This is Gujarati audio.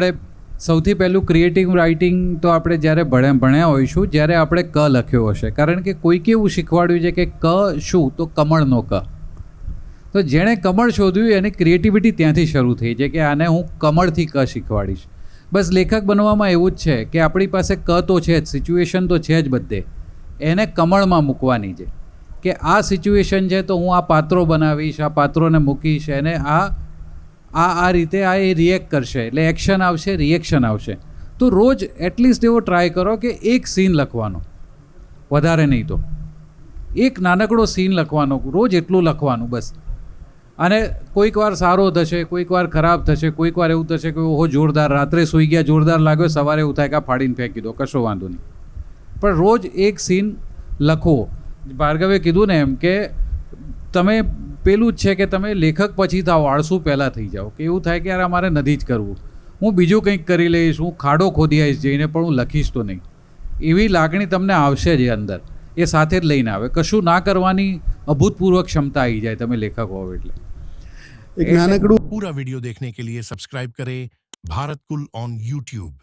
આપણે સૌથી પહેલું ક્રિએટિવ રાઇટિંગ તો આપણે જ્યારે ભણ્યા ભણ્યા હોઈશું, જ્યારે આપણે ક લખ્યો હશે. કારણ કે કોઈકે એવું શીખવાડ્યું છે કે ક શું, તો કમળનો ક. તો જેણે કમળ શોધ્યું, એની ક્રિએટિવિટી ત્યાંથી શરૂ થઈ છે કે આને હું કમળથી ક શીખવાડીશ. બસ લેખક બનવામાં એવું જ છે કે આપણી પાસે ક તો છે જ સિચ્યુએશન તો છે જ બધે. એને કમળમાં મૂકવાની છે. કે આ સિચ્યુએશન છે, તો હું આ પાત્રો બનાવીશ, આ પાત્રોને મૂકીશ, એને આ આ આ રીતે આ એ રિએક્ટ કરશે. એટલે એક્શન આવશે રિએક્શન આવશે. તો રોજ એટલીસ્ટ એવો ટ્રાય કરો કે એક સીન લખવાનો. વધારે નહીં તો. એક નાનકડો સીન લખવાનો, રોજ એટલું લખવાનું, બસ. અને કોઈક વાર સારો થશે, કોઈક વાર ખરાબ થશે, કોઈક વાર એવું થશે કે ઓહો, જોરદાર, રાત્રે સૂઈ ગયા, જોરદાર લાગ્યો, સવારે એવું થાય કે ફાડીને ફેંકી દો, કશો વાંધો નહીં. પણ રોજ એક સીન લખો. ભાર્ગવે કીધું ને એમ કે તમે પેલું જ છે કે તમે લેખક પછી થાવ આળસુ પહેલાં થઈ જાઓ કે એવું થાય કે યાર અમારે નથી જ કરવું. હું બીજું કંઈક કરી લઈશ હું ખાડો ખોદી આવીશ જઈને પણ હું લખીશ તો નહીં. એવી લાગણી તમને આવશે જ અંદર. એ સાથે જ લઈને આવે. કશું ના કરવાની અભૂતપૂર્વક ક્ષમતા આવી જાય તમે લેખક હોવ એટલે. એક નાનકડું પૂરા વિડિયો દેખને કે લીએ સબસ્ક્રાઇબ કરે ભારત કુલ ઓન યુટ્યુબ.